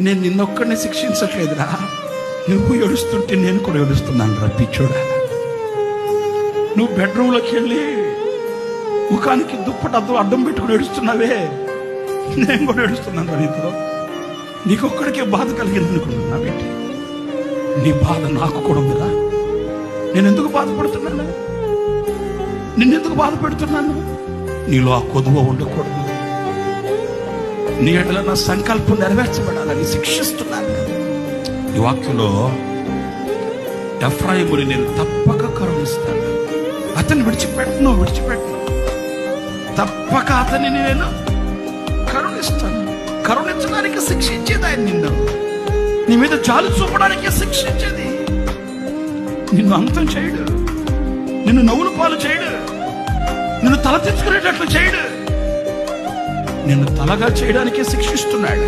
నేను నిన్నొక్కడిని శిక్షించట్లేదురా. నువ్వు ఏడుస్తుంటే నేను కూడా ఏడుస్తున్నాను రా పిచ్చోడా. నువ్వు బెడ్రూమ్లోకి వెళ్ళి ముఖానికి దుప్పటద్దు అద్దం అడ్డం పెట్టుకుని ఏడుస్తున్నావే. నేను కూడా ఏడుస్తున్నాను రా నీతో. నీకొక్కడికే బాధ కలిగింది అనుకున్నా ఏంటి నీ బాధ నాకు కూడా ఉందిరా. నేను ఎందుకు బాధపడుతున్నాను? నిన్నెందుకు బాధ పెడుతున్నాను నీలో ఆ కొదువ ఉండకూడదు. నీ ఎడల నా సంకల్పం నెరవేర్చబడాలని శిక్షిస్తున్నాను. ఈ వాక్యంలో ఎఫ్రాయిముని నేను తప్పక కరుణిస్తాను. అతన్ని విడిచిపెట్టను విడిచిపెట్టను తప్పక అతనిని నేను కరుణిస్తాను. కరుణించడానికి శిక్షించేది ఆయన నిన్ను. నీ మీద జాలు చూపడానికి శిక్షించేది. నిన్ను అంతం చేయడు. నిన్ను నవ్వులు పాలు చేయడు. నిన్ను తల తెచ్చుకునేటట్లు చేయడు. నిన్ను తలగా చేయడానికే శిక్షిస్తున్నాడు.